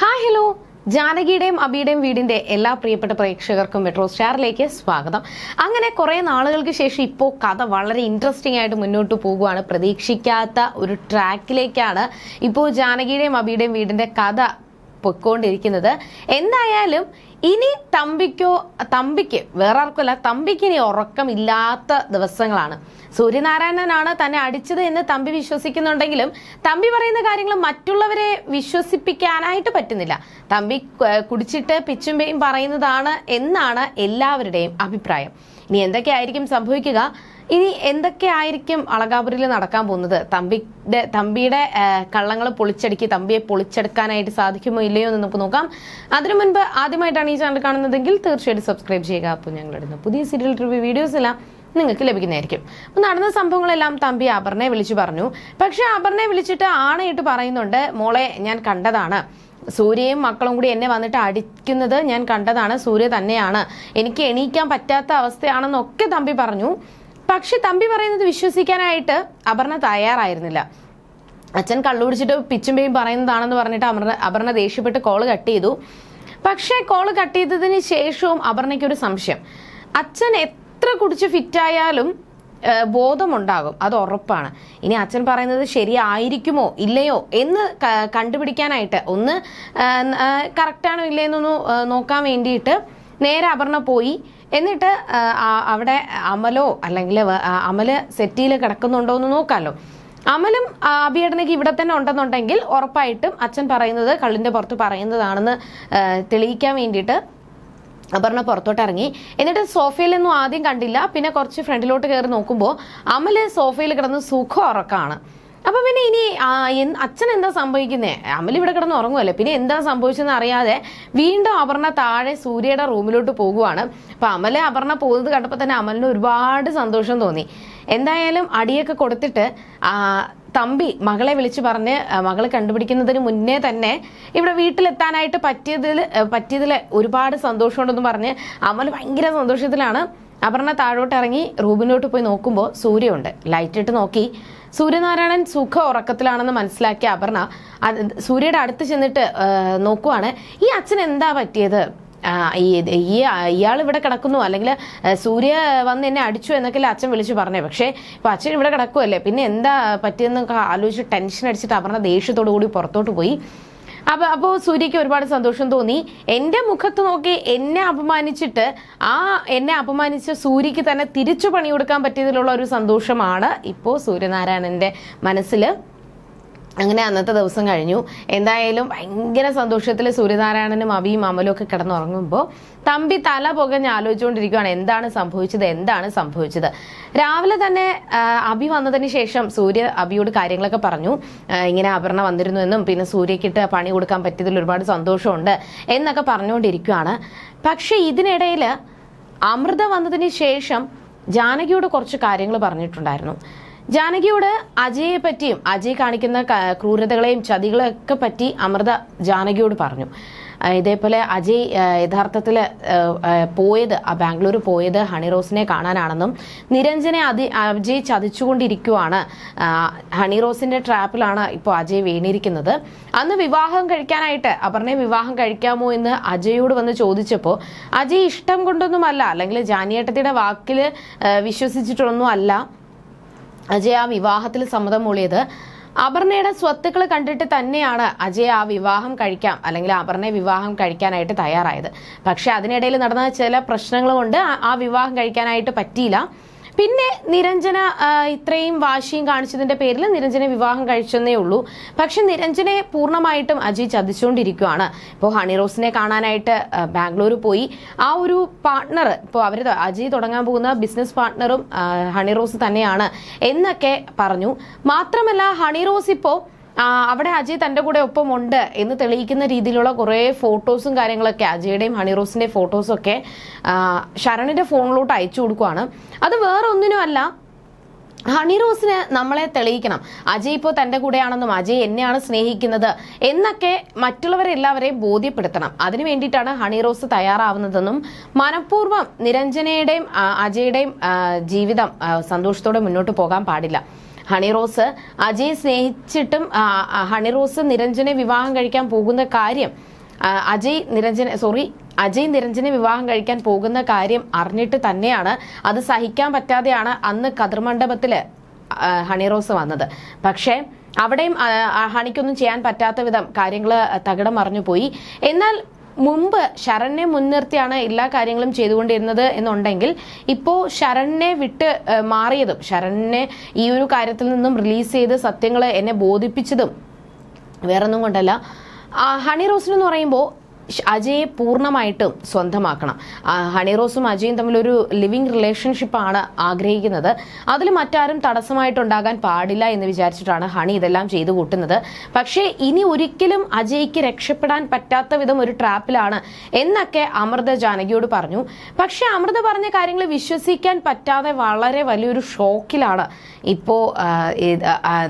Hi hello ജാനകിയുടെയും അബിയുടെയും വീടിന്റെ എല്ലാ പ്രിയപ്പെട്ട പ്രേക്ഷകർക്കും മെട്രോ സ്റ്റാറിലേക്ക് സ്വാഗതം. അങ്ങനെ കുറെ നാളുകൾക്ക് ശേഷം ഇപ്പോൾ കഥ വളരെ ഇൻട്രസ്റ്റിംഗ് ആയിട്ട് മുന്നോട്ട് പോകുകയാണ് പ്രതീക്ഷിക്കാത്ത ഒരു ട്രാക്കിലേക്കാണ് ഇപ്പോൾ ജാനകിയുടെയും അബിയുടെയും വീടിന്റെ കഥ പൊയ്ക്കൊണ്ടിരിക്കുന്നത്. എന്തായാലും ഇനി തമ്പിക്കോ തമ്പിക്ക് വേറെ ആർക്കുമല്ല തമ്പിക്ക് ഇനി ഉറക്കമില്ലാത്ത ദിവസങ്ങളാണ്. സൂര്യനാരായണനാണ് തന്നെ അടിച്ചത് എന്ന് തമ്പി വിശ്വസിക്കുന്നുണ്ടെങ്കിലും തമ്പി പറയുന്ന കാര്യങ്ങൾ മറ്റുള്ളവരെ വിശ്വസിപ്പിക്കാനായിട്ട് പറ്റുന്നില്ല. തമ്പി കുടിച്ചിട്ട് പിച്ചുമ്പയും പറയുന്നതാണ് എന്നാണ് എല്ലാവരുടെയും അഭിപ്രായം. ഇനി എന്തൊക്കെയായിരിക്കും സംഭവിക്കുക? ഇനി എന്തൊക്കെയായിരിക്കും അളകാപുരിൽ നടക്കാൻ പോകുന്നത്? തമ്പിയുടെ തമ്പിയുടെ കള്ളങ്ങൾ പൊളിച്ചടുക്കി തമ്പിയെ പൊളിച്ചെടുക്കാനായിട്ട് സാധിക്കുമോ ഇല്ലയോ എന്ന് നമുക്ക് നോക്കാം. അതിനു മുൻപ് ആദ്യമായിട്ടാണ് ഈ ചാനൽ കാണുന്നതെങ്കിൽ തീർച്ചയായിട്ടും സബ്സ്ക്രൈബ് ചെയ്യുക. അപ്പോൾ ഞങ്ങളിടുന്ന പുതിയ സീരിയൽ റിവ്യൂ വീഡിയോസ് എല്ലാം നിങ്ങൾക്ക് ലഭിക്കുന്നതായിരിക്കും. അപ്പം നടന്ന സംഭവങ്ങളെല്ലാം തമ്പി അപർണയെ വിളിച്ചു പറഞ്ഞു. പക്ഷെ അപർണയെ വിളിച്ചിട്ട് ആണയിട്ട് പറയുന്നുണ്ട് മോളെ ഞാൻ കണ്ടതാണ്. സൂര്യയും മക്കളും കൂടി എന്നെ വന്നിട്ട് അടിക്കുന്നത് ഞാൻ കണ്ടതാണ്. സൂര്യ തന്നെയാണ്. എനിക്ക് എണീക്കാൻ പറ്റാത്ത അവസ്ഥയാണെന്നൊക്കെ തമ്പി പറഞ്ഞു. പക്ഷെ തമ്പി പറയുന്നത് വിശ്വസിക്കാനായിട്ട് അപർണ തയ്യാറായിരുന്നില്ല. അച്ഛൻ കള്ളുപിടിച്ചിട്ട് പിച്ചുമ്പേയും പറയുന്നതാണെന്ന് പറഞ്ഞിട്ട് അപർണ അപർണ ദേഷ്യപ്പെട്ട് കോൾ കട്ട് ചെയ്തു. പക്ഷേ കോൾ കട്ട് ചെയ്തതിന് ശേഷവും അപർണയ്ക്ക് ഒരു സംശയം. അച്ഛൻ എത്ര കുടിച്ച് ഫിറ്റായാലും ബോധമുണ്ടാകും. അത് ഉറപ്പാണ്. ഇനി അച്ഛൻ പറയുന്നത് ശരിയായിരിക്കുമോ? ഇല്ലയോ? എന്ന് കണ്ടുപിടിക്കാനായിട്ട് ഒന്ന് കറക്റ്റാണോ ഇല്ലയെന്നൊന്ന് നോക്കാൻ വേണ്ടിയിട്ട് നേരെ അപർണ പോയി. എന്നിട്ട് അവിടെ അമലോ അല്ലെങ്കിൽ അമൽ സെറ്റിയിൽ കിടക്കുന്നുണ്ടോ എന്ന് നോക്കാമല്ലോ അമലും അഭിയടനയ്ക്ക് ഇവിടെ തന്നെ ഉണ്ടെന്നുണ്ടെങ്കിൽ ഉറപ്പായിട്ടും അച്ഛൻ പറയുന്നത് കള്ളിന്റെ പുറത്ത് പറയുന്നതാണെന്ന് തെളിയിക്കാൻ വേണ്ടിയിട്ട് അപർണ പുറത്തോട്ട് ഇറങ്ങി എന്നിട്ട് സോഫയിലൊന്നും ആദ്യം കണ്ടില്ല. പിന്നെ കുറച്ച് ഫ്രണ്ടിലോട്ട് കയറി നോക്കുമ്പോൾ അമൽ സോഫയിൽ കിടന്ന് സുഖം ഉറക്കാണ്. അപ്പൊ പിന്നെ ഇനി അച്ഛൻ എന്താ സംഭവിക്കുന്നത് അമൽ ഇവിടെ കിടന്ന് ഉറങ്ങുമല്ലേ പിന്നെ എന്താ സംഭവിച്ചെന്ന് അറിയാതെ വീണ്ടും അപർണ താഴെ സൂര്യയുടെ റൂമിലോട്ട് പോകുവാണ്. അപ്പൊ അമൽ അപർണ പോകുന്നത് കണ്ടപ്പോൾ തന്നെ അമലിന് ഒരുപാട് സന്തോഷം തോന്നി. എന്തായാലും അടിയൊക്കെ കൊടുത്തിട്ട് തമ്പി മകളെ വിളിച്ചു പറഞ്ഞ് മകളെ കണ്ടുപിടിക്കുന്നതിന് മുന്നേ തന്നെ ഇവിടെ വീട്ടിലെത്താനായിട്ട് പറ്റിയതിൽ പറ്റിയതിൽ ഒരുപാട് സന്തോഷമുണ്ടെന്ന് പറഞ്ഞ് അമൽ ഭയങ്കര സന്തോഷത്തിലാണ്. അപർണ താഴോട്ട് ഇറങ്ങി റൂബിനോട്ട് പോയി നോക്കുമ്പോൾ സൂര്യയുണ്ട്. ലൈറ്റ് ഇട്ട് നോക്കി. സൂര്യനാരായണൻ സുഖ ഉറക്കത്തിലാണെന്ന് മനസ്സിലാക്കിയ അപർണ സൂര്യയുടെ അടുത്ത് ചെന്നിട്ട് നോക്കുവാണ്. ഈ അച്ഛൻ എന്താ പറ്റിയത്? ഈ ഇയാൾ ഇവിടെ കിടക്കുന്നു. അല്ലെങ്കിൽ സൂര്യ വന്ന് എന്നെ അടിച്ചു എന്നൊക്കെ അച്ഛൻ വിളിച്ചു പറഞ്ഞേ. പക്ഷേ ഇപ്പൊ അച്ഛൻ ഇവിടെ കിടക്കുമല്ലേ പിന്നെ എന്താ പറ്റിയെന്നൊക്കെ ആലോചിച്ച് ടെൻഷൻ അടിച്ചിട്ട് അപർണ ദേഷ്യത്തോടു കൂടി പുറത്തോട്ട് പോയി. അപ്പൊ അപ്പോൾ സൂര്യക്ക് ഒരുപാട് സന്തോഷം തോന്നി. എന്റെ മുഖത്ത് നോക്കി എന്നെ അപമാനിച്ചിട്ട് ആ എന്നെ അപമാനിച്ച സൂര്യക്ക് തന്നെ തിരിച്ചു പണി കൊടുക്കാൻ പറ്റിയതിലുള്ള ഒരു സന്തോഷമാണ് ഇപ്പോ സൂര്യനാരായണന്റെ മനസ്സിൽ അങ്ങനെ അന്നത്തെ ദിവസം കഴിഞ്ഞു. എന്തായാലും ഭയങ്കര സന്തോഷത്തിൽ സൂര്യനാരായണനും അവിയും അമലും ഒക്കെ കിടന്നുറങ്ങുമ്പോൾ തമ്പി തല പുകഞ്ഞ് ആലോചിച്ചുകൊണ്ടിരിക്കുകയാണ് എന്താണ് സംഭവിച്ചത് എന്താണ് സംഭവിച്ചത്? രാവിലെ തന്നെ അബി വന്നതിന് ശേഷം സൂര്യ അഭിയോട് കാര്യങ്ങളൊക്കെ പറഞ്ഞു. ഇങ്ങനെ അപർണ വന്നിരുന്നു എന്നും പിന്നെ സൂര്യക്കിട്ട് പണി കൊടുക്കാൻ പറ്റിയതിൽ ഒരുപാട് സന്തോഷമുണ്ട് എന്നൊക്കെ പറഞ്ഞുകൊണ്ടിരിക്കുകയാണ് പക്ഷെ ഇതിനിടയിൽ അമൃത വന്നതിന് ശേഷം ജാനകിയോട് കുറച്ച് കാര്യങ്ങൾ പറഞ്ഞിട്ടുണ്ടായിരുന്നു. ജാനകിയോട് അജയെ പറ്റിയും അജയ് കാണിക്കുന്ന ക്രൂരതകളെയും ചതികളെയൊക്കെ പറ്റി അമൃത ജാനകിയോട് പറഞ്ഞു. ഇതേപോലെ അജയ് യഥാർത്ഥത്തിൽ പോയത് ആ ബാംഗ്ലൂർ പോയത് ഹണി റോസിനെ കാണാനാണെന്നും നിരഞ്ജനെ അതി അജയ് ചതിച്ചുകൊണ്ടിരിക്കുവാണ്. ഹണി ട്രാപ്പിലാണ് ഇപ്പോൾ അജയ് വീണിരിക്കുന്നത്. അന്ന് വിവാഹം കഴിക്കാനായിട്ട് അപർണയെ വിവാഹം കഴിക്കാമോ എന്ന് അജയോട് വന്ന് ചോദിച്ചപ്പോൾ അജയ് ഇഷ്ടം കൊണ്ടൊന്നുമല്ല അല്ലെങ്കിൽ ജാനിയേട്ടത്തിയുടെ വാക്കിൽ വിശ്വസിച്ചിട്ടൊന്നും അല്ല. അജയ് ആ വിവാഹത്തിൽ സമ്മതം മൂളിയത് അപർണയുടെ സ്വത്തുക്കൾ കണ്ടിട്ട് തന്നെയാണ് അജയ് ആ വിവാഹം കഴിക്കാം അല്ലെങ്കിൽ അപർണയെ വിവാഹം കഴിക്കാനായിട്ട് തയ്യാറായത്. പക്ഷെ അതിനിടയിൽ നടന്ന ചില പ്രശ്നങ്ങൾ കൊണ്ട് ആ- വിവാഹം കഴിക്കാനായിട്ട് പറ്റിയില്ല. പിന്നെ നിരഞ്ജന ഇത്രയും വാശിയും കാണിച്ചതിന്റെ പേരിൽ നിരഞ്ജനെ വിവാഹം കഴിച്ചെന്നേ ഉള്ളൂ. പക്ഷെ നിരഞ്ജനെ പൂർണമായിട്ടും അജി ചതിച്ചുകൊണ്ടിരിക്കുകയാണ്. ഇപ്പോൾ ഹണി റോസിനെ കാണാനായിട്ട് ബാംഗ്ലൂർ പോയി. ആ ഒരു പാർട്ട്ണർ ഇപ്പോൾ അവർ അജി തുടങ്ങാൻ പോകുന്ന ബിസിനസ് പാർട്ട്ണറും ആ, ഹണി റോസ് തന്നെയാണ് എന്നൊക്കെ പറഞ്ഞു. മാത്രമല്ല ഹണി റോസ് ഇപ്പോൾ അവിടെ അജയ് തന്റെ കൂടെ ഒപ്പം ഉണ്ട് എന്ന് തെളിയിക്കുന്ന രീതിയിലുള്ള കുറേ ഫോട്ടോസും കാര്യങ്ങളൊക്കെ അജയുടെയും ഹണിറോസിന്റെ ഫോട്ടോസും ഒക്കെ ശരണിന്റെ ഫോണിലോട്ട് അയച്ചു കൊടുക്കുവാണ്. അത് വേറെ ഒന്നിനുമല്ല ഹണി റോസിന് നമ്മളെ തെളിയിക്കണം. അജയ് ഇപ്പോൾ തന്റെ കൂടെയാണെന്നും അജയ് എന്നെയാണ് സ്നേഹിക്കുന്നത് എന്നൊക്കെ മറ്റുള്ളവരെല്ലാവരെയും ബോധ്യപ്പെടുത്തണം. അതിനു വേണ്ടിയിട്ടാണ് ഹണി റോസ് തയ്യാറാവുന്നതെന്നും മനഃപൂർവം നിരഞ്ജനയുടെയും അജയുടെയും ജീവിതം സന്തോഷത്തോടെ മുന്നോട്ട് പോകാൻ പാടില്ല. ഹണി റോസ് അജയ് സ്നേഹിച്ചിട്ടും ഹണി റോസ് നിരഞ്ജനെ വിവാഹം കഴിക്കാൻ പോകുന്ന കാര്യം അജയ് നിരഞ്ജന സോറി അജയ് നിരഞ്ജനെ വിവാഹം കഴിക്കാൻ പോകുന്ന കാര്യം അറിഞ്ഞിട്ട് തന്നെയാണ് അത് സഹിക്കാൻ പറ്റാതെയാണ് അന്ന് കതിർമണ്ഡപത്തിൽ ഹണിറോസ് ഹണി റോസ് വന്നത്. പക്ഷേ അവിടെയും ഹണിക്കൊന്നും ചെയ്യാൻ പറ്റാത്ത വിധം കാര്യങ്ങൾ തകിടം മറിഞ്ഞു പോയി. എന്നാൽ മുമ്പ് ശരണിനെ മുൻനിർത്തിയാണ് എല്ലാ കാര്യങ്ങളും ചെയ്തുകൊണ്ടിരുന്നത് എന്നുണ്ടെങ്കിൽ ഇപ്പോൾ ശരണിനെ വിട്ട് മാറിയതും ശരണിനെ ഈ ഒരു കാര്യത്തിൽ നിന്നും റിലീസ് ചെയ്ത് സത്യങ്ങൾ എന്നെ ബോധിപ്പിച്ചതും വേറൊന്നും കൊണ്ടല്ല. ഹണി റോസിന് എന്ന് പറയുമ്പോൾ അജയെ പൂർണമായിട്ടും സ്വന്തമാക്കണം. ഹണിറോസും ഹണി റോസും അജയും തമ്മിലൊരു ലിവിങ് റിലേഷൻഷിപ്പാണ് ആഗ്രഹിക്കുന്നത്. അതിൽ മറ്റാരും തടസ്സമായിട്ടുണ്ടാകാൻ പാടില്ല എന്ന് വിചാരിച്ചിട്ടാണ് ഹണി ഇതെല്ലാം ചെയ്തു കൂട്ടുന്നത്. പക്ഷേ ഇനി ഒരിക്കലും അജയ്ക്ക് രക്ഷപ്പെടാൻ പറ്റാത്ത വിധം ഒരു ട്രാപ്പിലാണ് എന്നൊക്കെ അമൃത ജാനകിയോട് പറഞ്ഞു. പക്ഷെ അമൃത പറഞ്ഞ കാര്യങ്ങൾ വിശ്വസിക്കാൻ പറ്റാതെ വളരെ വലിയൊരു ഷോക്കിലാണ്. ഇപ്പോൾ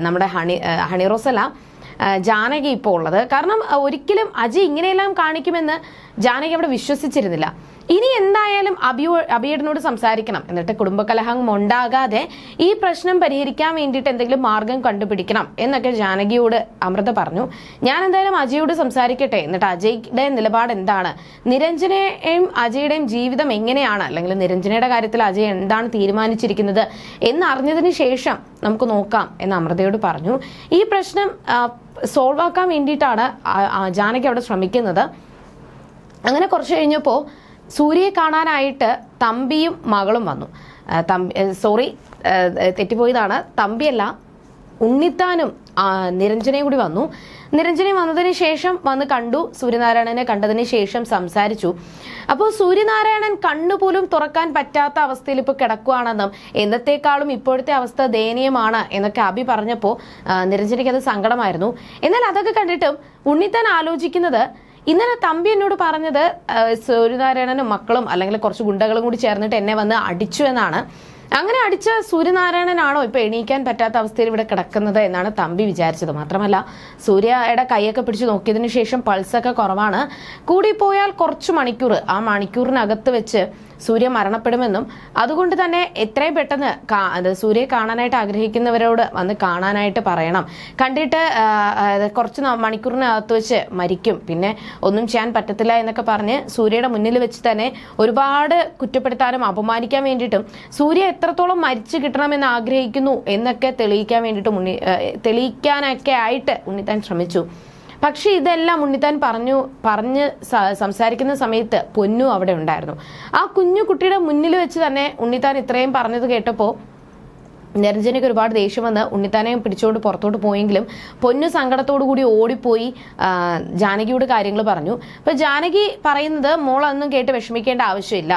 നമ്മുടെ ഹണി ആ, ഹണി റോസ് അല്ല ആ, ജാനകി ഇപ്പോൾ ഉള്ളത്. കാരണം ഒരിക്കലും അജി ഇങ്ങനെയെല്ലാം കാണിക്കുമെന്ന് ജാനകി അവിടെ വിശ്വസിച്ചിരുന്നില്ല. ഇനി എന്തായാലും അബിയോ അബിയേടനോട് സംസാരിക്കണം. എന്നിട്ട് കുടുംബകലഹം ഉണ്ടാകാതെ ഈ പ്രശ്നം പരിഹരിക്കാൻ വേണ്ടിയിട്ട് എന്തെങ്കിലും മാർഗം കണ്ടുപിടിക്കണം എന്നൊക്കെ ജാനകിയോട് അമൃത പറഞ്ഞു. ഞാൻ എന്തായാലും അജയോട് സംസാരിക്കട്ടെ. എന്നിട്ട് അജയുടെ നിലപാട് എന്താണ്? നിരഞ്ജനയും അജയുടെയും ജീവിതം എങ്ങനെയാണ്? അല്ലെങ്കിൽ നിരഞ്ജനയുടെ കാര്യത്തിൽ അജയ് എന്താണ് തീരുമാനിച്ചിരിക്കുന്നത് എന്നറിഞ്ഞതിന് ശേഷം നമുക്ക് നോക്കാം എന്ന് അമൃതയോട് പറഞ്ഞു. ഈ പ്രശ്നം സോൾവ് ആക്കാൻ വേണ്ടിയിട്ടാണ് ജാനകി അവിടെ ശ്രമിക്കുന്നത്. അങ്ങനെ കുറച്ച് കഴിഞ്ഞപ്പോൾ സൂര്യയെ കാണാനായിട്ട് തമ്പിയും മകളും വന്നു. തമ്പി സോറി തെറ്റിപ്പോയതാണ്. തമ്പിയല്ല ഉണ്ണിത്താനും നിരഞ്ജനയും കൂടി വന്നു. നിരഞ്ജന വന്നതിന് ശേഷം വന്ന് കണ്ടു സൂര്യനാരായണനെ കണ്ടതിന് ശേഷം സംസാരിച്ചു. അപ്പോൾ സൂര്യനാരായണൻ കണ്ണുപോലും തുറക്കാൻ പറ്റാത്ത അവസ്ഥയിൽ ഇപ്പോൾ കിടക്കുകയാണെന്നും എന്നത്തേക്കാളും ഇപ്പോഴത്തെ അവസ്ഥ ദയനീയമാണ് എന്നൊക്കെ അഭി പറഞ്ഞപ്പോൾ നിരഞ്ജനയ്ക്ക് അത് സങ്കടമായിരുന്നു. എന്നാൽ അതൊക്കെ കണ്ടിട്ടും ഉണ്ണിത്താൻ ആലോചിക്കുന്നത് ഇന്നലെ തമ്പി എന്നോട് പറഞ്ഞത് സൂര്യനാരായണനും മക്കളും അല്ലെങ്കിൽ കുറച്ച് ഗുണ്ടകളും കൂടി ചേർന്നിട്ട് എന്നെ വന്ന് അടിച്ചു എന്നാണ്. അങ്ങനെ അടിച്ച സൂര്യനാരായണനാണോ ഇപ്പൊ എണീക്കാൻ പറ്റാത്ത അവസ്ഥയിൽ ഇവിടെ കിടക്കുന്നത് എന്നാണ് തമ്പി വിചാരിച്ചത്. മാത്രമല്ല സൂര്യയുടെ കൈയൊക്കെ പിടിച്ചു നോക്കിയതിനു ശേഷം പൾസൊക്കെ കുറവാണ്. കൂടിപ്പോയാൽ കുറച്ച് മണിക്കൂർ ആ മണിക്കൂറിനകത്ത് വെച്ച് സൂര്യ മരണപ്പെടുമെന്നും അതുകൊണ്ട് തന്നെ എത്രയും പെട്ടെന്ന് സൂര്യയെ കാണാനായിട്ട് ആഗ്രഹിക്കുന്നവരോട് വന്ന് കാണാനായിട്ട് പറയണം. കണ്ടിട്ട് കുറച്ച് മണിക്കൂറിനകത്ത് വെച്ച് മരിക്കും. പിന്നെ ഒന്നും ചെയ്യാൻ പറ്റത്തില്ല എന്നൊക്കെ പറഞ്ഞ് സൂര്യയുടെ മുന്നിൽ വെച്ച് തന്നെ ഒരുപാട് കുറ്റപ്പെടുത്താനും അപമാനിക്കാൻ വേണ്ടിയിട്ടും സൂര്യ എത്രത്തോളം മരിച്ചു കിട്ടണമെന്ന് ആഗ്രഹിക്കുന്നു എന്നൊക്കെ തെളിയിക്കാൻ വേണ്ടിയിട്ട് ആ, തെളിയിക്കാനൊക്കെ ആയിട്ട് ഉണ്ണിത്താൻ ശ്രമിച്ചു. പക്ഷെ ഇതെല്ലാം ഉണ്ണിത്താൻ പറഞ്ഞു പറഞ്ഞ് സംസാരിക്കുന്ന സമയത്ത് പൊന്നു അവിടെ ഉണ്ടായിരുന്നു. ആ കുഞ്ഞു കുട്ടിയുടെ മുന്നിൽ വെച്ച് തന്നെ ഉണ്ണിത്താൻ ഇത്രയും പറഞ്ഞത് കേട്ടപ്പോൾ നിരഞ്ജനയ്ക്ക് ഒരുപാട് ദേഷ്യം വന്ന് ഉണ്ണിത്താനെ പിടിച്ചുകൊണ്ട് പുറത്തോട്ട് പോയെങ്കിലും പൊന്നു സങ്കടത്തോടു കൂടി ഓടിപ്പോയി ജാനകിയോട് കാര്യങ്ങൾ പറഞ്ഞു. അപ്പൊ ജാനകി പറയുന്നത് മോളൊന്നും കേട്ട് വിഷമിക്കേണ്ട ആവശ്യമില്ല.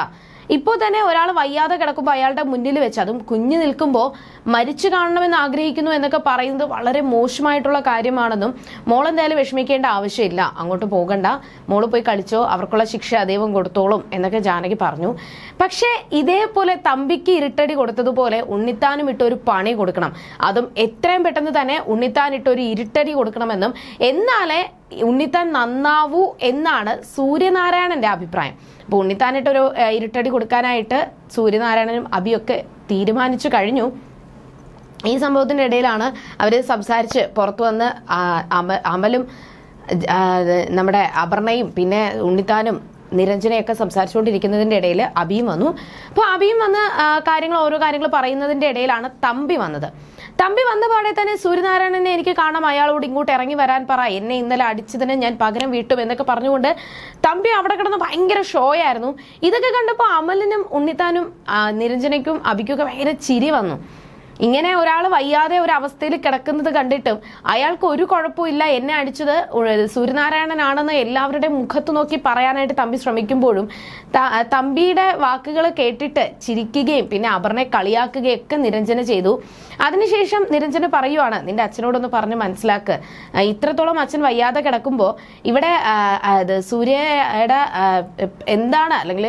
ഇപ്പോൾ തന്നെ ഒരാൾ വയ്യാതെ കിടക്കുമ്പോൾ അയാളുടെ മുന്നിൽ വെച്ച് അതും കുഞ്ഞു നിൽക്കുമ്പോൾ മരിച്ചു കാണണമെന്ന് ആഗ്രഹിക്കുന്നു എന്നൊക്കെ പറയുന്നത് വളരെ മോശമായിട്ടുള്ള കാര്യമാണെന്നും മോൾ എന്തായാലും വിഷമിക്കേണ്ട ആവശ്യമില്ല. അങ്ങോട്ട് പോകണ്ട. മോൾ പോയി കളിച്ചോ. അവർക്കുള്ള ശിക്ഷ അദ്ദേഹം കൊടുത്തോളും എന്നൊക്കെ ജാനകി പറഞ്ഞു. പക്ഷേ ഇതേപോലെ തമ്പിക്ക് ഇരുട്ടടി കൊടുത്തതുപോലെ ഉണ്ണിത്താനും ഒരു പണി കൊടുക്കണം. അതും എത്രയും പെട്ടെന്ന് തന്നെ ഉണ്ണിത്താൻ ഒരു ഇരുട്ടടി കൊടുക്കണമെന്നും എന്നാലേ ഉണ്ണിത്താൻ നന്നാവൂ എന്നാണ് സൂര്യനാരായണന്റെ അഭിപ്രായം. അപ്പോൾ ഉണ്ണിത്താനായിട്ടൊരു ഇരുട്ടടി കൊടുക്കാനായിട്ട് സൂര്യനാരായണനും അഭിയൊക്കെ തീരുമാനിച്ചു കഴിഞ്ഞു. ഈ സംഭവത്തിന്റെ ഇടയിലാണ് അവർ സംസാരിച്ച് പുറത്തു വന്ന് അമലും നമ്മുടെ അപർണയും പിന്നെ ഉണ്ണിത്താനും നിരഞ്ജനയൊക്കെ സംസാരിച്ചുകൊണ്ടിരിക്കുന്നതിന്റെ ഇടയിൽ അബിയും വന്നു. അപ്പോൾ അബിയും വന്ന് കാര്യങ്ങൾ ഓരോ കാര്യങ്ങൾ പറയുന്നതിന്റെ ഇടയിലാണ് തമ്പി വന്നത്. തമ്പി വന്ന പാടെ തന്നെ സൂര്യനാരായണനെ എനിക്ക് കാണാം. അയാളോട് ഇങ്ങോട്ട് ഇറങ്ങി വരാൻ പറ. എന്നെ ഇന്നലെ അടിച്ചതിന് ഞാൻ പകരം വീട്ടും എന്നൊക്കെ പറഞ്ഞുകൊണ്ട് തമ്പി അവിടെ കിടന്ന് ഭയങ്കര ഷോ ആയിരുന്നു ഇതൊക്കെ കണ്ടപ്പോൾ അമലിനും ഉണ്ണിത്താനും നിരഞ്ജനയ്ക്കും നിരഞ്ജനയ്ക്കും അബിക്കൊക്കെ ഭയങ്കര ചിരി വന്നു. ഇങ്ങനെ ഒരാൾ വയ്യാതെ ഒരു അവസ്ഥയിൽ കിടക്കുന്നത് കണ്ടിട്ടും അയാൾക്ക് ഒരു കുഴപ്പമില്ല എന്നെ അടിച്ചത് സൂര്യനാരായണനാണെന്ന് എല്ലാവരുടെയും മുഖത്ത് നോക്കി പറയാനായിട്ട് തമ്പി ശ്രമിക്കുമ്പോഴും തമ്പിയുടെ വാക്കുകൾ കേട്ടിട്ട് ചിരിക്കുകയും പിന്നെ അപർണയെ കളിയാക്കുകയും ഒക്കെ നിരഞ്ജന ചെയ്തു. അതിനുശേഷം നിരഞ്ജന പറയുവാണ് നിന്റെ അച്ഛനോടൊന്ന് പറഞ്ഞ് മനസ്സിലാക്ക്. ഇത്രത്തോളം അച്ഛൻ വയ്യാതെ കിടക്കുമ്പോൾ ഇവിടെ സൂര്യയുടെ എന്താണ്? അല്ലെങ്കിൽ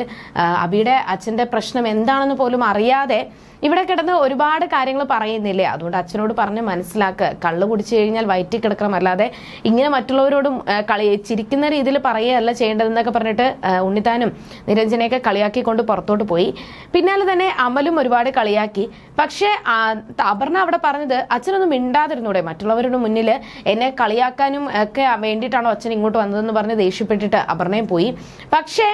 അബിയുടെ അച്ഛന്റെ പ്രശ്നം എന്താണെന്ന് പോലും അറിയാതെ ഇവിടെ കിടന്ന് ഒരുപാട് കാര്യങ്ങൾ പറയുന്നില്ലേ? അതുകൊണ്ട് അച്ഛനോട് പറഞ്ഞ് മനസ്സിലാക്കുക കള്ള് കുടിച്ചു കഴിഞ്ഞാൽ വയറ്റിൽ കിടക്കണം. അല്ലാതെ ഇങ്ങനെ മറ്റുള്ളവരോടും കളി ചിരിക്കുന്ന രീതിയിൽ പറയുകയല്ല ചെയ്യേണ്ടതെന്നൊക്കെ പറഞ്ഞിട്ട് ഉണ്ണിത്താനും നിരഞ്ജനെയൊക്കെ കളിയാക്കിക്കൊണ്ട് പുറത്തോട്ട് പോയി. പിന്നാലെ തന്നെ അമലും ഒരുപാട് കളിയാക്കി. പക്ഷേ അപർണ അവിടെ പറഞ്ഞത് അച്ഛനൊന്നും മിണ്ടാതിരുന്നൂടെ. മറ്റുള്ളവരുടെ മുന്നിൽ എന്നെ കളിയാക്കാനും ഒക്കെ വേണ്ടിയിട്ടാണോ അച്ഛൻ ഇങ്ങോട്ട് വന്നതെന്ന് പറഞ്ഞ് ദേഷ്യപ്പെട്ടിട്ട് അപർണയും പോയി. പക്ഷേ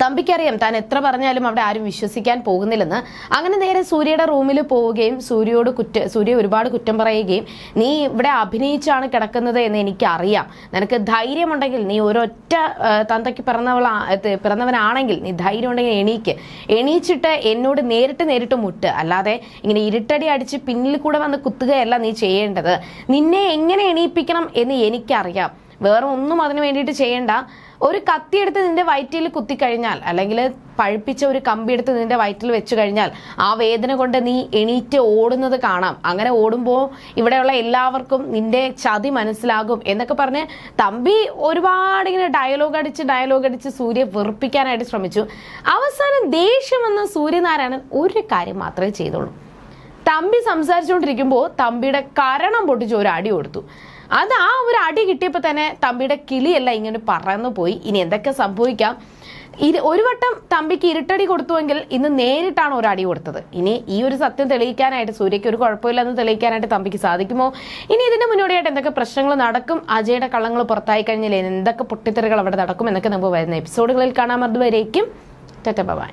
തമ്പിക്കറിയാം താൻ എത്ര പറഞ്ഞാലും അവിടെ ആരും വിശ്വസിക്കാൻ പോകുന്നില്ലെന്ന്. അങ്ങനെ നേരെ സൂര്യയുടെ റൂമിൽ പോവുകയും സൂര്യയോട് കുറ്റ സൂര്യ ഒരുപാട് കുറ്റം പറയുകയും നീ ഇവിടെ അഭിനയിച്ചാണ് കിടക്കുന്നത് എന്ന് എനിക്കറിയാം. നിനക്ക് ധൈര്യമുണ്ടെങ്കിൽ നീ ഒരൊറ്റ തന്തയ്ക്ക് പിറന്നവളാ പിറന്നവനാണെങ്കിൽ നീ ധൈര്യം ഉണ്ടെങ്കിൽ എണീക്ക്. എണീച്ചിട്ട് എന്നോട് നേരിട്ട് നേരിട്ട് മുട്ട്. അല്ലാതെ ഇങ്ങനെ ഇരുട്ടടി അടിച്ച് പിന്നിൽ കൂടെ വന്ന് കുത്തുകയല്ല നീ ചെയ്യേണ്ടത്. നിന്നെ എങ്ങനെ എണീപ്പിക്കണം എന്ന് എനിക്കറിയാം. വേറെ ഒന്നും അതിന് വേണ്ടിയിട്ട് ചെയ്യണ്ട. ഒരു കത്തി എടുത്ത് നിന്റെ വയറ്റിൽ കുത്തിക്കഴിഞ്ഞാൽ അല്ലെങ്കിൽ പഴുപ്പിച്ച ഒരു കമ്പി എടുത്ത് നിന്റെ വയറ്റിൽ വെച്ച് കഴിഞ്ഞാൽ ആ വേദന കൊണ്ട് നീ എണീറ്റ് ഓടുന്നത് കാണാം. അങ്ങനെ ഓടുമ്പോൾ ഇവിടെയുള്ള എല്ലാവർക്കും നിന്റെ ചതി മനസ്സിലാകും എന്നൊക്കെ പറഞ്ഞ് തമ്പി ഒരുപാട് ഇങ്ങനെ ഡയലോഗ് അടിച്ച് ഡയലോഗ് അടിച്ച് സൂര്യ വെറുപ്പിക്കാനായിട്ട് ശ്രമിച്ചു. അവസാനം ദേഷ്യം വന്ന സൂര്യനാരായണൻ ഒരു കാര്യം മാത്രമേ ചെയ്തുള്ളൂ. തമ്പി സംസാരിച്ചുകൊണ്ടിരിക്കുമ്പോൾ തമ്പിയുടെ കരണം പൊട്ടിച്ച് ഒരു അടി കൊടുത്തു. അത് ആ ഒരു അടി കിട്ടിയപ്പോൾ തന്നെ തമ്പിയുടെ കിളിയല്ല ഇങ്ങനെ പറന്നു പോയി. ഇനി എന്തൊക്കെ സംഭവിക്കാം? ഇത് ഒരു വട്ടം തമ്പിക്ക് ഇരുട്ടടി കൊടുത്തുവെങ്കിൽ ഇന്ന് നേരിട്ടാണ് ഒരു അടി കൊടുത്തത്. ഇനി ഈ ഒരു സത്യം തെളിയിക്കാനായിട്ട് സൂര്യയ്ക്ക് ഒരു കുഴപ്പമില്ലെന്ന് തെളിയിക്കാനായിട്ട് തമ്പിക്ക് സാധിക്കുമോ? ഇനി ഇതിന്റെ മുന്നോടിയായിട്ട് എന്തൊക്കെ പ്രശ്നങ്ങൾ നടക്കും? അജയുടെ കള്ളങ്ങൾ പുറത്തായി കഴിഞ്ഞാൽ എന്തൊക്കെ പൊട്ടിത്തെറികൾ അവിടെ നടക്കും എന്നൊക്കെ നമുക്ക് വരുന്ന എപ്പിസോഡുകളിൽ കാണാൻ അതുവരേക്കും ടെറ്റ ബൈ.